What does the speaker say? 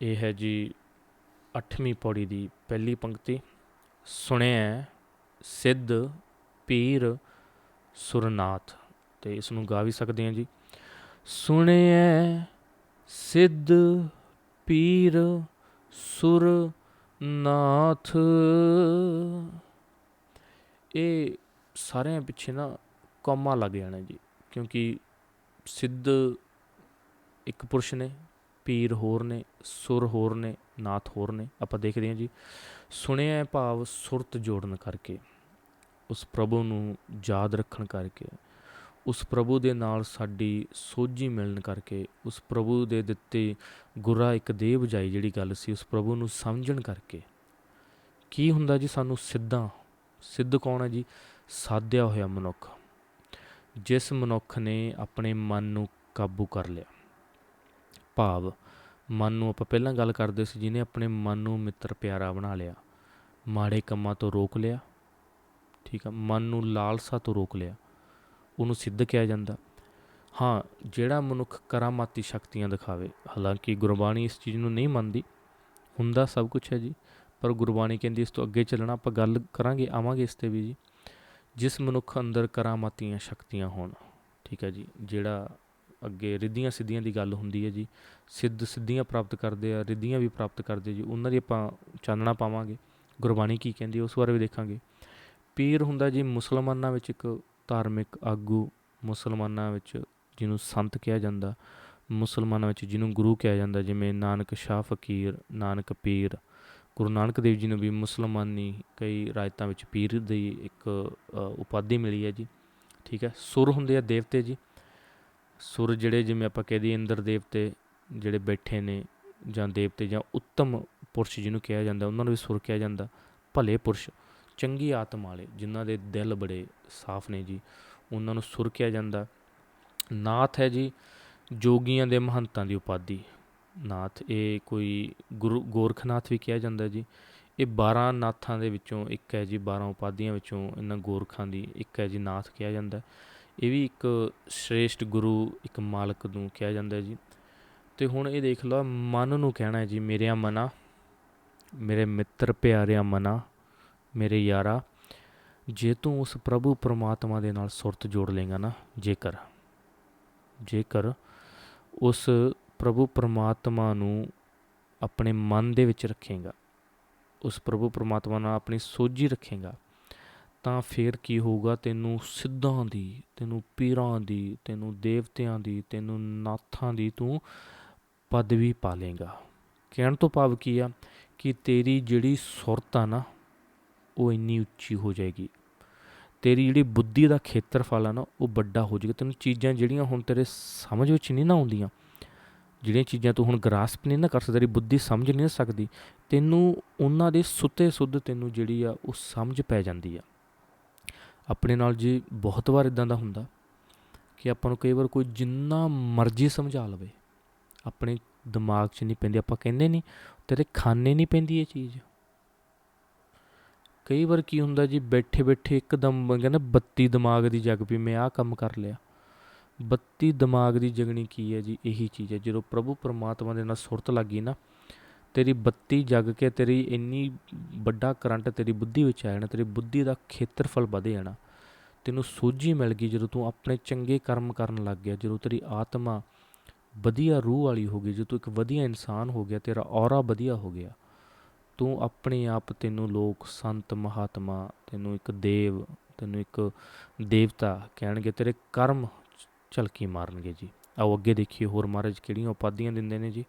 ਇਹ ਹੈ ਜੀ 8ਵੀਂ ਪੌੜੀ ਦੀ ਪਹਿਲੀ ਪੰਕਤੀ। ਸੁਣਿਆ ਸਿੱਧ ਪੀਰ ਸੁਰਨਾਥ, ਤੇ ਇਸ ਨੂੰ ਗਾ ਵੀ ਸਕਦੇ ਹਾਂ ਜੀ। ਸੁਣਿਆ ਸਿੱਧ ਪੀਰ ਸੁਰਨਾਥ। ਇਹ ਸਾਰਿਆਂ ਪਿੱਛੇ ਨਾ ਕੌਮਾ ਲੱਗ ਜਾਣਾ ਜੀ, ਕਿਉਂਕਿ ਸਿੱਧ ਇੱਕ ਪੁਰਸ਼ ਨੇ ਪੀਰ ਹੋਰ ਨੇ, ਸੁਰ ਹੋਰ ਨੇ, ਨਾਥ ਹੋਰ ਨੇ। ਆਪਾਂ ਦੇਖਦੇ ਹਾਂ ਜੀ। ਸੁਣਿਆ ਭਾਵ ਸੁਰਤ ਜੋੜਨ ਕਰਕੇ, ਉਸ ਪ੍ਰਭੂ ਨੂੰ ਯਾਦ ਰੱਖਣ ਕਰਕੇ, ਉਸ ਪ੍ਰਭੂ ਦੇ ਨਾਲ ਸਾਡੀ ਸੋਝੀ ਮਿਲਣ ਕਰਕੇ, ਉਸ ਪ੍ਰਭੂ ਦੇ ਦਿੱਤੇ ਗੁਰਾ ਇੱਕ ਦੇ ਬਜਾਈ ਜਿਹੜੀ ਗੱਲ ਸੀ, ਉਸ ਪ੍ਰਭੂ ਨੂੰ ਸਮਝਣ ਕਰਕੇ। ਕੀ ਹੁੰਦਾ ਜੀ ਸਾਨੂੰ ਸਿੱਧਾ? ਸਿੱਧ ਕੌਣ ਹੈ ਜੀ? ਸਾਧਿਆ ਹੋਇਆ ਮਨੁੱਖ। ਜਿਸ ਮਨੁੱਖ ਨੇ ਆਪਣੇ ਮਨ ਨੂੰ ਕਾਬੂ ਕਰ ਲਿਆ। ਭਾਵ ਮਨ ਨੂੰ ਆਪਾਂ ਪਹਿਲਾਂ ਗੱਲ ਕਰਦੇ ਸੀ, ਜਿਹਨੇ ਆਪਣੇ ਮਨ ਨੂੰ ਮਿੱਤਰ ਪਿਆਰਾ ਬਣਾ ਲਿਆ, ਮਾੜੇ ਕੰਮਾਂ ਤੋਂ ਰੋਕ ਲਿਆ, ਠੀਕ ਆ, ਮਨ ਨੂੰ ਲਾਲਸਾ ਤੋਂ ਰੋਕ ਲਿਆ, ਉਹਨੂੰ ਸਿੱਧ ਕਿਹਾ ਜਾਂਦਾ। ਹਾਂ, ਜਿਹੜਾ ਮਨੁੱਖ ਕਰਾਮਾਤੀ ਸ਼ਕਤੀਆਂ ਦਿਖਾਵੇ, ਹਾਲਾਂਕਿ ਗੁਰਬਾਣੀ ਇਸ ਚੀਜ਼ ਨੂੰ ਨਹੀਂ ਮੰਨਦੀ, ਹੁੰਦਾ ਸਭ ਕੁਝ ਹੈ ਜੀ, ਪਰ ਗੁਰਬਾਣੀ ਕਹਿੰਦੀ ਇਸ ਤੋਂ ਅੱਗੇ ਚੱਲਣਾ, ਆਪਾਂ ਗੱਲ ਕਰਾਂਗੇ, ਆਵਾਂਗੇ ਇਸ ਤੇ ਵੀ ਜੀ। ਜਿਸ ਮਨੁੱਖ ਅੰਦਰ ਕਰਾਮਾਤੀਆਂ ਸ਼ਕਤੀਆਂ ਹੋਣ, ਠੀਕ ਹੈ ਜੀ, ਜਿਹੜਾ ਅੱਗੇ ਰਿੱਧੀਆਂ ਸਿੱਧੀਆਂ ਦੀ ਗੱਲ ਹੁੰਦੀ ਹੈ ਜੀ। ਸਿੱਧ ਸਿੱਧੀਆਂ ਪ੍ਰਾਪਤ ਕਰਦੇ ਆ, ਰਿੱਧੀਆਂ ਵੀ ਪ੍ਰਾਪਤ ਕਰਦੇ ਜੀ। ਉਹਨਾਂ ਦੀ ਆਪਾਂ ਚਾਨਣਾ ਪਾਵਾਂਗੇ। ਗੁਰਬਾਣੀ ਕੀ ਕਹਿੰਦੀ ਉਸ ਬਾਰੇ ਵੀ ਦੇਖਾਂਗੇ। ਪੀਰ ਹੁੰਦਾ ਜੀ ਮੁਸਲਮਾਨਾਂ ਵਿੱਚ ਇੱਕ ਧਾਰਮਿਕ ਆਗੂ, ਮੁਸਲਮਾਨਾਂ ਵਿੱਚ ਜਿਹਨੂੰ ਸੰਤ ਕਿਹਾ ਜਾਂਦਾ, ਮੁਸਲਮਾਨਾਂ ਵਿੱਚ ਜਿਹਨੂੰ ਗੁਰੂ ਕਿਹਾ ਜਾਂਦਾ, ਜਿਵੇਂ ਨਾਨਕ ਸ਼ਾਹ ਫਕੀਰ, ਨਾਨਕ ਪੀਰ। ਗੁਰੂ ਨਾਨਕ ਦੇਵ ਜੀ ਨੂੰ ਵੀ ਮੁਸਲਮਾਨੀ ਕਈ ਰਾਇਤਾਂ ਵਿੱਚ ਪੀਰ ਦੀ ਇੱਕ ਉਪਾਧੀ ਮਿਲੀ ਹੈ ਜੀ। ਠੀਕ ਹੈ, ਸੁਰ ਹੁੰਦੇ ਆ ਦੇਵਤੇ ਜੀ। ਸੁਰ ਜਿਹੜੇ ਜਿਵੇਂ ਆਪਾਂ ਕਹਿ ਦਈਏ ਇੰਦਰ ਦੇਵਤੇ ਜਿਹੜੇ ਬੈਠੇ ਨੇ ਜਾਂ ਦੇਵਤੇ ਜਾਂ ਉੱਤਮ ਪੁਰਸ਼ ਜਿਹਨੂੰ ਕਿਹਾ ਜਾਂਦਾ, ਉਹਨਾਂ ਨੂੰ ਵੀ ਸੁਰ ਕਿਹਾ ਜਾਂਦਾ, ਭਲੇ ਪੁਰਸ਼, ਚੰਗੀ ਆਤਮਾ ਵਾਲੇ, ਜਿਨ੍ਹਾਂ ਦੇ ਦਿਲ ਬੜੇ ਸਾਫ਼ ਨੇ ਜੀ, ਉਹਨਾਂ ਨੂੰ ਸੁਰ ਕਿਹਾ ਜਾਂਦਾ। ਨਾਥ ਹੈ ਜੀ ਜੋਗੀਆਂ ਦੇ ਮਹੰਤਾਂ ਦੀ ਉਪਾਧੀ। ਨਾਥ, ਇਹ ਕੋਈ ਗੁਰੂ ਗੋਰਖਨਾਥ ਵੀ ਕਿਹਾ ਜਾਂਦਾ ਜੀ। ਇਹ 12 ਨਾਥਾਂ ਦੇ ਵਿੱਚੋਂ ਇੱਕ ਹੈ ਜੀ 12 ਉਪਾਧੀਆਂ ਵਿੱਚੋਂ ਇਹਨਾਂ ਗੋਰਖਾਂ ਦੀ ਇੱਕ ਹੈ ਜੀ, ਨਾਥ ਕਿਹਾ ਜਾਂਦਾ। ਇਹ ਵੀ ਇੱਕ ਸ਼੍ਰੇਸ਼ਟ ਗੁਰੂ, ਇੱਕ ਮਾਲਕ ਨੂੰ ਕਿਹਾ ਜਾਂਦਾ ਜੀ। ਤੇ ਹੁਣ ਇਹ ਦੇਖ ਲਓ, ਮਨ ਨੂੰ ਕਹਿਣਾ ਹੈ ਜੀ, ਮੇਰਿਆ ਮਨਾ, ਮੇਰੇ ਮਿੱਤਰ ਪਿਆਰਿਆ ਮਨਾ, ਮੇਰੇ ਯਾਰਾ, ਜੇ ਤੂੰ ਉਸ ਪ੍ਰਭੂ ਪਰਮਾਤਮਾ ਦੇ ਨਾਲ ਸੁਰਤ ਜੋੜ ਲੇਗਾ ਨਾ, ਜੇਕਰ ਜੇਕਰ ਉਸ ਪ੍ਰਭੂ ਪਰਮਾਤਮਾ ਨੂੰ ਆਪਣੇ ਮਨ ਦੇ ਵਿੱਚ ਰੱਖੇਗਾ, ਉਸ ਪ੍ਰਭੂ ਪਰਮਾਤਮਾ ਨਾਲ ਆਪਣੀ ਸੋਝੀ ਰੱਖੇਗਾ ਤਾਂ ਫਿਰ ਕੀ ਹੋਊਗਾ? ਤੈਨੂੰ ਸਿੱਧਾਂ ਦੀ, ਤੈਨੂੰ ਪੀਰਾਂ ਦੀ, ਤੈਨੂੰ ਦੇਵਤਿਆਂ ਦੀ, ਤੈਨੂੰ ਨਾਥਾਂ ਦੀ ਤੂੰ ਪਦਵੀ ਪਾ ਲੇਗਾ ਕਹਿਣ ਤੋਂ ਭਾਵ ਕੀ ਆ? ਕਿ ਤੇਰੀ ਜਿਹੜੀ ਸੁਰਤ ਆ ਨਾ, ਉਹ ਇੰਨੀ ਉੱਚੀ ਹੋ ਜਾਏਗੀ। ਤੇਰੀ ਜਿਹੜੀ ਬੁੱਧੀ ਦਾ ਖੇਤਰਫਲ ਆ ਨਾ, ਉਹ ਵੱਡਾ ਹੋ ਜਾਏਗਾ। ਤੈਨੂੰ ਚੀਜ਼ਾਂ ਜਿਹੜੀਆਂ ਹੁਣ ਤੇਰੇ ਸਮਝ ਵਿੱਚ ਨਹੀਂ ਨਾ ਆਉਂਦੀਆਂ, ਜਿਹੜੀਆਂ ਚੀਜ਼ਾਂ ਤੂੰ ਹੁਣ ਗ੍ਰਾਸਪ ਨਹੀਂ ਨਾ ਕਰ ਸਕਦਾ, ਤੇਰੀ ਬੁੱਧੀ ਸਮਝ ਨਹੀਂ ਸਕਦੀ, ਤੈਨੂੰ ਉਹਨਾਂ ਦੇ ਸੁੱਤੇ ਸੁੱਧ ਤੈਨੂੰ ਜਿਹੜੀ ਆ, ਉਹ ਸਮਝ ਪੈ ਜਾਂਦੀ ਆ। ਆਪਣੇ ਨਾਲ ਜੀ ਬਹੁਤ ਵਾਰ ਇਦਾਂ ਦਾ ਹੁੰਦਾ ਕਿ ਆਪਾਂ ਨੂੰ ਕਈ ਵਾਰ ਕੋਈ ਜਿੰਨਾ ਮਰਜ਼ੀ ਸਮਝਾ ਲਵੇ, ਆਪਣੇ ਦਿਮਾਗ 'ਚ ਨਹੀਂ ਪੈਂਦੀ, ਆਪਾਂ ਕਹਿੰਦੇ ਨਹੀਂ, ਤੇਰੇ ਖਾਨੇ ਨਹੀਂ ਪੈਂਦੀ ਇਹ ਚੀਜ਼। ਕਈ ਵਾਰ ਕੀ ਹੁੰਦਾ ਜੀ ਬੈਠੇ ਬੈਠੇ ਇੱਕਦਮ ਕਹਿੰਦਾ ਬੱਤੀ ਦਿਮਾਗ ਦੀ ਜਗ ਵੀ ਮੈਂ ਆਹ ਕੰਮ ਕਰ ਲਿਆ। ਬੱਤੀ ਦਿਮਾਗ ਦੀ ਜਗਣੀ ਕੀ ਹੈ ਜੀ? ਇਹੀ ਚੀਜ਼ ਹੈ। ਜਦੋਂ ਪ੍ਰਭੂ ਪਰਮਾਤਮਾ ਦੇ ਨਾਲ ਸੁਰਤ ਲੱਗੀ ਨਾ ਤੇਰੀ ਬੱਤੀ ਜਗ ਕੇ ਤੇਰੀ ਇੰਨੀ ਵੱਡਾ ਕਰੰਟ ਤੇਰੀ ਬੁੱਧੀ ਵਿੱਚ ਆ ਜਾਣਾ, ਤੇਰੀ ਬੁੱਧੀ ਦਾ ਖੇਤਰਫਲ ਵਧੇ ਜਾਣਾ। ਤੈਨੂੰ ਸੋਝੀ ਮਿਲ ਗਈ ਜਦੋਂ ਤੂੰ ਆਪਣੇ ਚੰਗੇ ਕਰਮ ਕਰਨ ਲੱਗ ਗਿਆ, ਜਦੋਂ ਤੇਰੀ ਆਤਮਾ ਵਧੀਆ ਰੂਹ ਵਾਲੀ ਹੋ ਗਈ, ਜਦੋਂ ਤੂੰ ਇੱਕ ਵਧੀਆ ਇਨਸਾਨ ਹੋ ਗਿਆ, ਤੇਰਾ ਔਰਾ ਵਧੀਆ ਹੋ ਗਿਆ। ਤੂੰ ਆਪਣੇ ਆਪ ਤੈਨੂੰ ਲੋਕ, ਸੰਤ, ਮਹਾਤਮਾ, ਤੈਨੂੰ ਇੱਕ ਦੇਵ, ਤੈਨੂੰ ਇੱਕ ਦੇਵਤਾ ਕਹਿਣਗੇ, ਤੇਰੇ ਕਰਮ ਝਲਕੀ ਮਾਰਨਗੇ ਜੀ। ਆਓ ਅੱਗੇ ਦੇਖੀਏ ਹੋਰ ਮਹਾਰਾਜ ਕਿਹੜੀਆਂ ਉਪਾਧੀਆਂ ਦਿੰਦੇ ਨੇ ਜੀ।